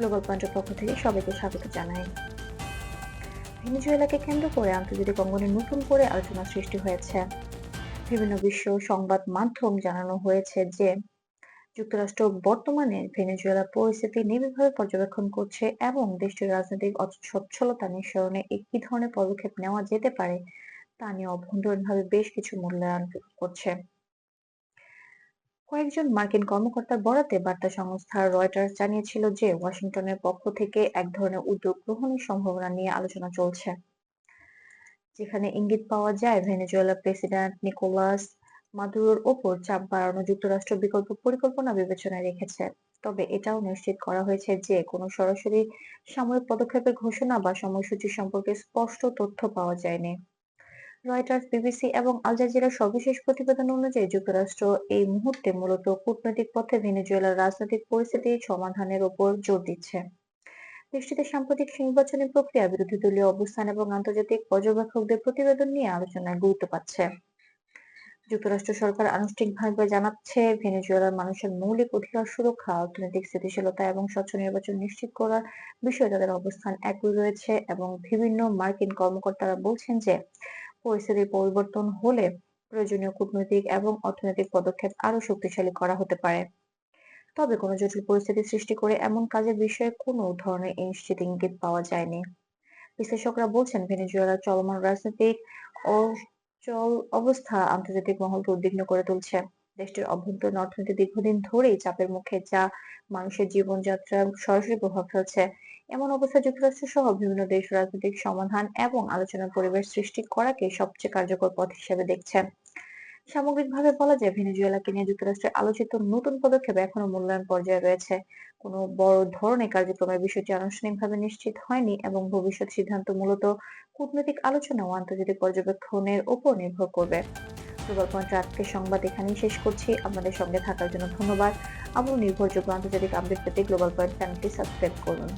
Global পয়েন্টের পক্ষ থেকে সবাইকে স্বাগত জানাই। ভেনেজুয়েলাকে কেন্দ্র করে আন্তর্জাতিক অঙ্গনে নতুন করে আলোচনা সৃষ্টি হয়েছে। বিভিন্ন বিশ্ব সংবাদ মাধ্যম জানানো হয়েছে যে, যুক্তরাষ্ট্র বর্তমানে ভেনেজুয়েলার পরিস্থিতি নিবিড়ভাবে পর্যবেক্ষণ করছে এবং দেশটির রাজনৈতিক অসচ্ছলতা নিঃসরণে কি ধরনের পদক্ষেপ নেওয়া যেতে পারে তা নিয়ে অভ্যন্তরীণভাবে বেশ কিছু মূল্যায়ন করছে। কয়েকজন মার্কিন কর্মকর্তার বরাতে বার্তা সংস্থা রয়টার্স জানিয়েছিল যে ওয়াশিংটনের পক্ষ থেকে এক ধরনের উদ্যোগ গ্রহণের সম্ভাবনা নিয়ে আলোচনা চলছে। যেখানে ইঙ্গিত পাওয়া যায় ভেনেজুয়েলা প্রেসিডেন্ট নিকোলাস মাদুরোর ওপর চাপ বাড়ানো যুক্তরাষ্ট্র বিকল্প পরিকল্পনা বিবেচনায় রেখেছে। তবে এটাও নিশ্চিত করা হয়েছে যে কোনো সরাসরি সামরিক পদক্ষেপের ঘোষণা বা সময়সূচি সম্পর্কে স্পষ্ট তথ্য পাওয়া যায়নি। রয়টার্স বিবিসি এবং আল জাজিরার সর্বশেষ প্রতিবেদন অনুযায়ী যুক্তরাষ্ট্র এই মুহূর্তে মূলত কূটনৈতিক পথে ভেনেজুয়েলার রাজনৈতিক পরিস্থিতি সমাধানের উপর জোর দিচ্ছে। দেশটিতে সাম্প্রতিক নির্বাচনী প্রক্রিয়া, বিরোধী দলীয় অবস্থান এবং আন্তর্জাতিক পর্যবেক্ষকদের প্রতিবেদন নিয়ে আলোচনায় গুরুত্ব পাচ্ছে। যুক্তরাষ্ট্র সরকার আনুষ্ঠানিকভাবে জানাচ্ছে, ভেনেজুয়েলার মানুষের মৌলিক অধিকার সুরক্ষা, অর্থনৈতিক স্থিতিশীলতা এবং স্বচ্ছ নির্বাচন নিশ্চিত করার বিষয়ে তাদের অবস্থান একই রয়েছে এবং বিভিন্ন মার্কিন কর্মকর্তারা বলছেন যে পরিস্থিতির পরিবর্তন হলে প্রয়োজনীয় কূটনৈতিক এবং অর্থনৈতিক পদক্ষেপ আরও শক্তিশালী করা হতে পারে। তবে কোনো জটিল পরিস্থিতি সৃষ্টি করে এমন কাজের বিষয়ে কোনো ধরনের নিশ্চিত ইঙ্গিত পাওয়া যায়নি। বিশ্লেষকরা বলছেন, ভেনেজুয়েলার চলমান রাজনৈতিক অচল অবস্থা আন্তর্জাতিক মহলকে উদ্বিগ্ন করে তুলছে। দেশটির অভ্যন্তরীণ অর্থনীতি দীর্ঘদিন ধরেই চাপের মুখে, যা মানুষের জীবনযাত্রা সরাসরি প্রভাব ফেলছে। এমন অবস্থায় যুক্তরাষ্ট্র সহ বিভিন্ন দেশ রাজনৈতিক সমাধান এবং আলোচনার পরিবেশ সৃষ্টি করাকে সবচেয়ে কার্যকর পথ হিসেবে দেখছে। সামগ্রিকভাবে বলা যায়, ভেনেজুয়েলাকে নিয়ে যুক্তরাষ্ট্রের আলোচিত নতুন পদক্ষেপ এখনও মূল্যায়ন পর্যায়ে রয়েছে। কোনো বড় ধরনের কার্যক্রমের বিষয়টি আনুষ্ঠানিকভাবে নিশ্চিত হয়নি এবং ভবিষ্যৎ সিদ্ধান্ত মূলত কূটনৈতিক আলোচনা ও আন্তর্জাতিক পর্যবেক্ষণের উপর নির্ভর করবে। গ্লোবাল পয়েন্টের আজকের সংবাদ এখানেই শেষ করছি। আপনাদের সঙ্গে থাকার জন্য ধন্যবাদ। আবারও নির্ভরযোগ্য আন্তর্জাতিক আপডেট পেতে গ্লোবাল পয়েন্ট চ্যানেলটি সাবস্ক্রাইব করুন।